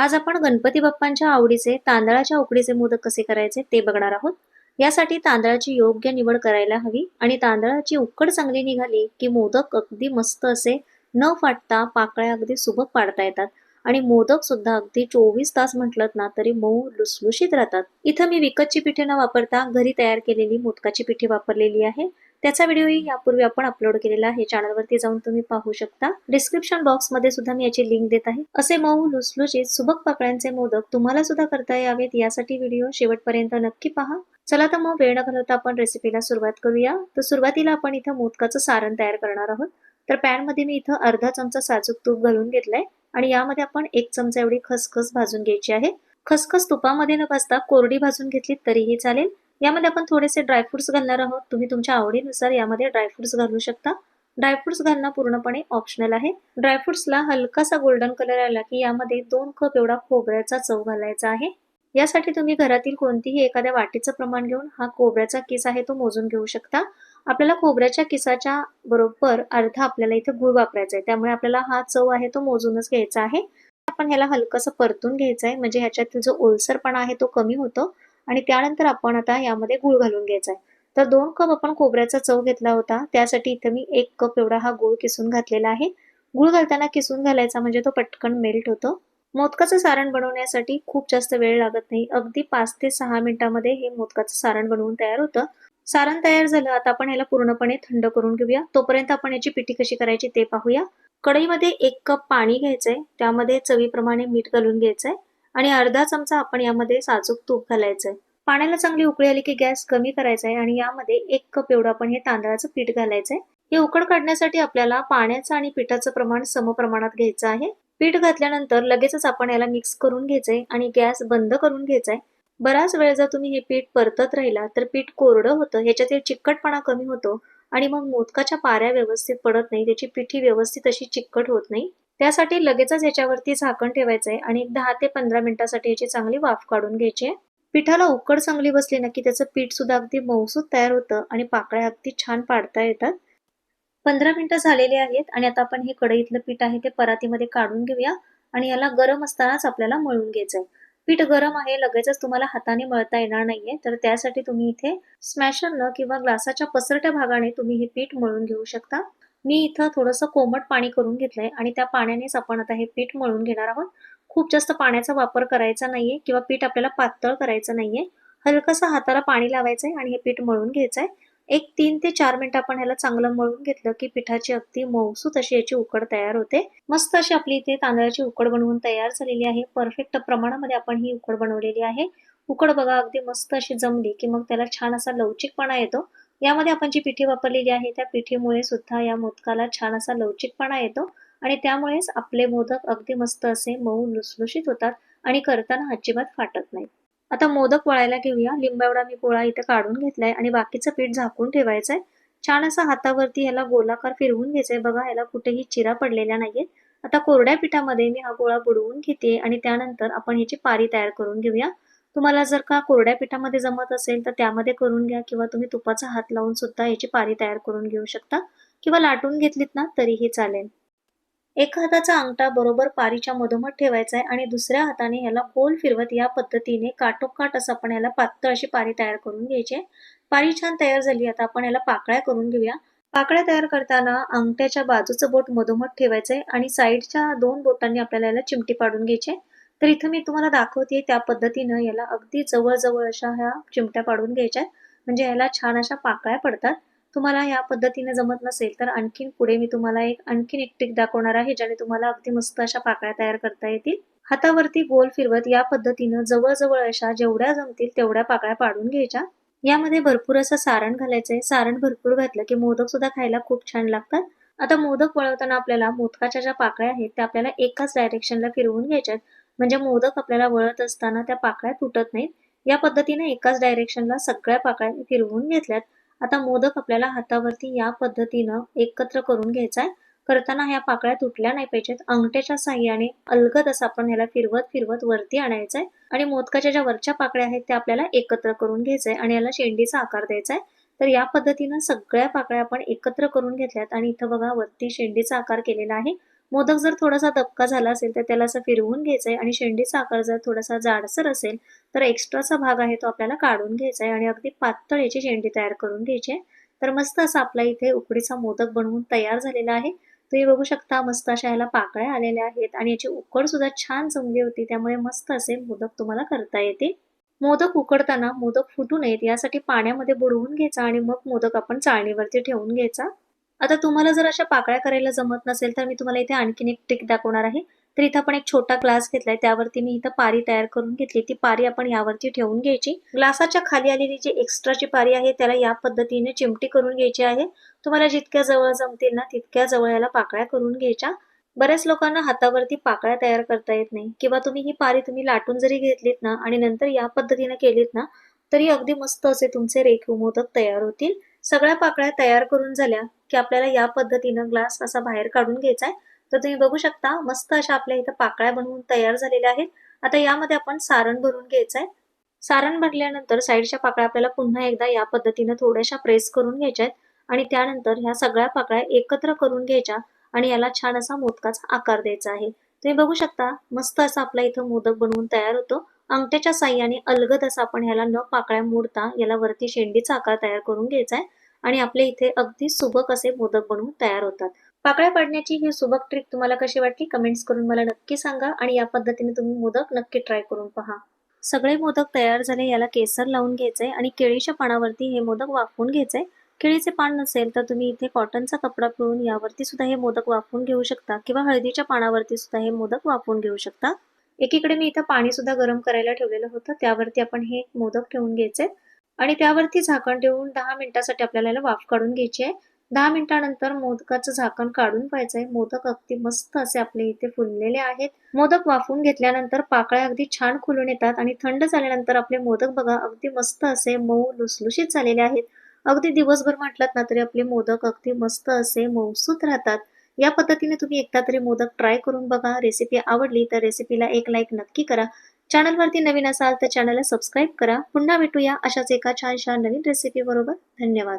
आज आपण गणपती बाप्पांच्या आवडीचे तांदळाच्या उकडीचे मोदक कसे करायचे ते बघणार आहोत. यासाठी तांदळाची योग्य निवड करायला हवी आणि तांदळाची उकड चांगली निघाली की मोदक अगदी मस्त असे न फाटता पाकळ्या अगदी सुबक पाडता येतात. आणि मोदक सुद्धा अगदी चोवीस तास म्हटलं ना तरी मऊ लुसलुशीत राहतात. इथं मी विकतची पिठे न वापरता घरी तयार केलेली मोदकाची पिठे वापरलेली आहे. त्याचा व्हिडिओही यापूर्वी आपण अपलोड केलेला आहे. चॅनलवरती जाऊन तुम्ही पाहू शकता. डिस्क्रिप्शन बॉक्समध्ये सुद्धा मी याची लिंक देत आहे. असे मऊ लुसलुशीत सुबक पाकळ्यांचे मोदक तुम्हाला सुद्धा करता यावेत. यासाठी व्हिडिओ शेवटपर्यंत नक्की पहा. चला तर मग वेळ न घालवता आपण रेसिपीला सुरुवात करूया. तर सुरुवातीला आपण इथं मोदकाचं सारण तयार करणार आहोत. तर पॅनमध्ये मी इथं अर्धा चमचा साजूक तूप घालून घेतलाय. आणि यामध्ये आपण एक चमचा एवढी खसखस भाजून घ्यायची आहे. खसखस तुपामध्ये न भाजता कोरडी भाजून घेतली तरीही चालेल. यामध्ये आपण थोडेसे ड्रायफ्रुट्स घालणार आहोत. तुम्ही तुमच्या आवडीनुसार यामध्ये ड्रायफ्रुट्स घालू शकता. ड्रायफ्रुट्स घालणं पूर्णपणे ऑप्शनल आहे. ड्रायफ्रुट्सला हलकासा गोल्डन कलर आला की यामध्ये दोन कप एवढा खोबऱ्याचा चव घालायचा आहे. यासाठी तुम्ही घरातील कोणतीही एखाद्या वाटीचं प्रमाण घेऊन हा खोबऱ्याचा किस आहे तो मोजून घेऊ शकता. आपल्याला खोबऱ्याच्या किसाच्या बरोबर अर्धा आपल्याला इथे गुळ वापरायचा आहे. त्यामुळे आपल्याला हा चव आहे तो मोजूनच घ्यायचा आहे. आपण ह्याला हलकंसं परतून घ्यायचं आहे म्हणजे ह्याच्यातील जो ओलसरपणा आहे तो कमी होतो. आणि त्यानंतर आपण आता यामध्ये गुळ घालून घ्यायचा आहे. तर दोन कप आपण खोबऱ्याचा चव घेतला होता. त्यासाठी इथं मी एक कप एवढा हा गुळ किसून घातलेला आहे. गुळ घालताना किसून घालायचा म्हणजे तो पटकन मेल्ट होतो. मोदकाचं सारण बनवण्यासाठी खूप जास्त वेळ लागत नाही. अगदी पाच ते सहा मिनिटांमध्ये हे मोदकाचं सारण बनवून तयार होतं. सारण तयार झालं. आता आपण याला पूर्णपणे थंड करून घेऊया. तोपर्यंत आपण याची पिठी कशी करायची ते पाहूया. कढईमध्ये एक कप पाणी घ्यायचंय. त्यामध्ये चवीप्रमाणे मीठ घालून घ्यायचंय. आणि अर्धा चमचा आपण यामध्ये साजूक तूप घालायचंय. पाण्याला चांगली उकळी आली की गॅस कमी करायचा आहे आणि यामध्ये एक कप एवढं आपण हे तांदळाचं पीठ घालायचंय. हे उकड काढण्यासाठी आपल्याला पाण्याचं आणि पिठाचं प्रमाण समप्रमाणात घ्यायचं आहे. पीठ घातल्यानंतर लगेचच आपण याला मिक्स करून घ्यायचंय आणि गॅस बंद करून घ्यायचाय. बराच वेळ जर तुम्ही हे पीठ परतत राहिला तर पीठ कोरडं होतं ह्याच्यातील चिकटपणा कमी होतो आणि मग मोदकाच्या पाऱ्या व्यवस्थित पडत नाही त्याची पिठी व्यवस्थित अशी चिकट होत नाही. त्यासाठी लगेचच याच्यावरती झाकण ठेवायचं आहे आणि एक दहा ते पंधरा मिनिटासाठी याची चांगली वाफ काढून घ्यायची आहे. पिठाला उकड चांगली बसली ना की त्याचं पीठ सुद्धा अगदी मौसूद तयार होतं आणि पाकळ्या अगदी छान पाडता येतात. पंधरा मिनिटं झालेली आहेत आणि आता आपण हे कढईतलं पीठ आहे ते परातीमध्ये काढून घेऊया आणि याला गरम असतानाच आपल्याला मळून घ्यायचं आहे पीठ गरम आहे लगेचच तुम्हाला हाताने मळता येणार नाहीये तर त्यासाठी तुम्ही इथे स्मॅशरनं किंवा ग्लासाच्या पसरट्या भागाने तुम्ही हे पीठ मळून घेऊ शकता. मी इथं थोडंसं कोमट पाणी करून घेतलंय आणि त्या पाण्यानेच आपण आता हे पीठ मळून घेणार आहोत. खूप जास्त पाण्याचा वापर करायचा नाहीये किंवा पीठ आपल्याला पातळ करायचं नाहीये. हलकसं हाताला पाणी लावायचंय आणि हे पीठ मळून घ्यायचंय. एक तीन ते चार मिनिटं आपण ह्याला चांगलं मळून घेतलं की पिठाची अगदी मौसूत अशी याची उकड तयार होते. मस्त अशी आपली इथे तांदळाची उकड बनवून तयार झालेली आहे. परफेक्ट प्रमाणामध्ये आपण ही उकड बनवलेली आहे. उकड बघा अगदी मस्त अशी जमली की मग त्याला छान असा लवचिकपणा येतो. यामध्ये आपण जी पिठी वापरलेली आहे त्या पिठीमुळे सुद्धा या मोदकाला छान असा लवचिकपणा येतो आणि त्यामुळेच आपले मोदक अगदी मस्त असे मऊ लुसलुशीत होतात आणि करताना अजिबात फाटत नाहीत आता मोदक वळायला घेऊया. लिंबा एवढा मी पोळा इथं काढून घेतलाय आणि बाकीचं पीठ झाकून ठेवायचंय. छान असा हातावरती ह्याला गोलाकार फिरवून घ्यायचंय. बघा ह्याला कुठेही चिरा पडलेल्या नाहीयेत. आता कोरड्या पिठामध्ये मी हा गोळा बुडवून घेते आणि त्यानंतर आपण ह्याची पारी तयार करून घेऊया. तुम्हाला जर का कोरड्या पिठामध्ये जमत असेल तर त्यामध्ये करून घ्या किंवा तुम्ही तुपाचा हात लावून सुद्धा याची पारी तयार करून घेऊ शकता किंवा लाटून घेतलीत ना तरीही चालेल. एका हाताचा अंगठा बरोबर पारीच्या मधोमध ठेवायचा आहे आणि दुसऱ्या हाताने ह्याला गोल फिरवत या पद्धतीने काटोकाट असं आपण याला पातळ अशी पारी तयार करून घ्यायची आहे. पारी छान तयार झाली आता आपण याला पाकळ्या करून घेऊया. पाकळ्या तयार करताना अंगठ्याच्या बाजूचं बोट मधोमध ठेवायचंय आणि साईडच्या दोन बोटांनी आपल्याला याला चिमटी पाडून घ्यायची तर इथं मी तुम्हाला दाखवते त्या पद्धतीनं याला अगदी जवळ अशा ह्या चिमट्या पाडून घ्यायच्या म्हणजे याला छान अशा पाकळ्या पडतात. तुम्हाला या पद्धतीने जमत नसेल तर आणखीन पुढे मी तुम्हाला एक आणखीन एक टिक दाखवणार आहे ज्याने तुम्हाला अगदी मस्त अशा पाकळ्या तयार करता येतील. हातावरती गोल फिरवत या पद्धतीनं जवळजवळ अशा जेवढ्या जमतील तेवढ्या पाकळ्या पाडून घ्यायच्या. यामध्ये भरपूर असं सारण घालायचंय. सारण भरपूर घातलं की मोदक सुद्धा खायला खूप छान लागतात. आता मोदक वळवताना आपल्याला मोदकाच्या ज्या पाकळ्या आहेत त्या आपल्याला एकाच डायरेक्शनला फिरवून घ्यायच्यात म्हणजे मोदक आपल्याला वळत असताना त्या पाकळ्या तुटत नाहीत. या पद्धतीने एकाच डायरेक्शनला सगळ्या पाकळ्या फिरवून घेतल्यात. आता मोदक आपल्याला हातावरती या पद्धतीनं एकत्र करून घ्यायचा आहे करताना ह्या पाकळ्या तुटल्या नाही पाहिजेत. अंगठ्याच्या साह्याने अलगद असं आपण ह्याला फिरवत फिरवत वरती आणायचं आहे आणि मोदकाच्या ज्या वरच्या पाकळ्या आहेत त्या आपल्याला एकत्र करून घ्यायचंय आणि याला शेंडीचा आकार द्यायचा आहे तर या पद्धतीनं सगळ्या पाकळ्या आपण एकत्र करून घेतल्यात. आणि इथं बघा वरती शेंडीचा आकार केलेला आहे. मोदक जर थोडासा दबका झाला असेल तर त्याला असं फिरवून घ्यायचं आहे आणि शेंडीचा आकार जर थोडासा जाडसर असेल तर एक्स्ट्राचा भाग आहे तो आपल्याला काढून घ्यायचा आहे आणि अगदी पातळ याची शेंडी तयार करून घ्यायची आहे तर मस्त असा आपला इथे उकडीचा मोदक बनवून तयार झालेला आहे. तुम्ही बघू शकता मस्त अशा ह्याला पाकळ्या आलेल्या आहेत आणि याची उकड सुद्धा छान जमली होती त्यामुळे मस्त असे मोदक तुम्हाला करता येते. मोदक उकडताना मोदक फुटू नयेत यासाठी पाण्यामध्ये बुडवून घ्यायचा आणि मग मोदक आपण चाळणीवरती ठेवून घ्यायचा. आता तुम्हाला जर अशा पाकळ्या करायला जमत नसेल तर मी तुम्हाला इथे आणखीन एक ट्रिक दाखवणार आहे. तर इथं आपण एक छोटा ग्लास घेतलाय त्यावरती मी इथं पारी तयार करून घेतली. ती पारी आपण यावरती ठेवून घ्यायची. ग्लासाच्या खाली आलेली जी एक्स्ट्राची पारी आहे त्याला या पद्धतीने चिमटी करून घ्यायची आहे. तुम्हाला जितक्या जवळ जमतील ना तितक्या जवळ याला पाकळ्या करून घ्यायच्या. बऱ्याच लोकांना हातावरती पाकळ्या तयार करता येत नाही. किंवा तुम्ही ही पारी तुम्ही लाटून जरी घेतलीत ना आणि नंतर या पद्धतीने केलीत ना तरी अगदी मस्त असे तुमचे रेखीव मोदक तयार होतील. सगळ्या पाकळ्या तयार करून झाल्या की आपल्याला या पद्धतीनं ग्लास असा बाहेर काढून घ्यायचा आहे तर तुम्ही बघू शकता मस्त अशा आपल्या इथं पाकळ्या बनवून तयार झालेल्या आहेत. आता यामध्ये आपण सारण भरून घ्यायचं आहे सारण भरल्यानंतर साईडच्या पाकळ्या आपल्याला पुन्हा एकदा या पद्धतीनं थोड्याशा प्रेस करून घ्यायच्या आहेत आणि त्यानंतर ह्या सगळ्या पाकळ्या एकत्र करून घ्यायच्या आणि याला छान असा मोदकाचा आकार द्यायचा आहे. तुम्ही बघू शकता मस्त असा आपला इथं मोदक बनवून तयार होतो. अंगठ्याच्या साह्याने अलगद असं आपण ह्याला न पाकळ्या मोडता याला वरती शेंडीचा आकार तयार करून घ्यायचा आहे आणि आपले इथे अगदी सुबक असे मोदक बनवून तयार होतात. पाकळ्या पाडण्याची ही सुबक ट्रिक तुम्हाला कशी वाटली? कमेंट्स करून मला नक्की सांगा आणि या पद्धतीने तुम्ही मोदक नक्की ट्राय करून पहा. सगळे मोदक तयार झाले याला केसर लावून घ्यायचंय आणि केळीच्या पानावरती हे मोदक वाफवून घ्यायचंय. केळीचे पान नसेल तर तुम्ही इथे कॉटनचा कपडा पिळून यावरती सुद्धा हे मोदक वाफवून घेऊ शकता किंवा हळदीच्या पानावरती सुद्धा हे मोदक वाफवून घेऊ शकता. एकीकडे मी इथं पाणी सुद्धा गरम करायला ठेवलेलं होतं. त्यावरती आपण हे मोदक ठेवून घ्यायचे. आणि त्यावरती झाकण ठेवून दहा मिनिटासाठी आपल्याला याला वाफ काढून घ्यायची आहे. दहा मिनिटानंतर मोदकाचं झाकण काढून पाहायचंय मोदक अगदी मस्त असे आपले इथे फुललेले आहेत. मोदक वाफून घेतल्यानंतर पाकळ्या अगदी छान खुलून येतात आणि थंड झाल्यानंतर आपले मोदक बघा अगदी मस्त असे मऊ लुसलुशीत झालेले आहेत. अगदी दिवसभर म्हटलात ना तरी आपले मोदक अगदी मस्त असे मौसूत राहतात. या पद्धतीने तुम्ही एकदा तरी मोदक ट्राय करून बघा. रेसिपी आवडली तर रेसिपीला एक लाईक नक्की करा. चॅनलवरती नवीन असाल तर चॅनलला सबस्क्राईब करा. पुन्हा भेटूया अशाच एका छानशा नवीन रेसिपी बरोबर. धन्यवाद.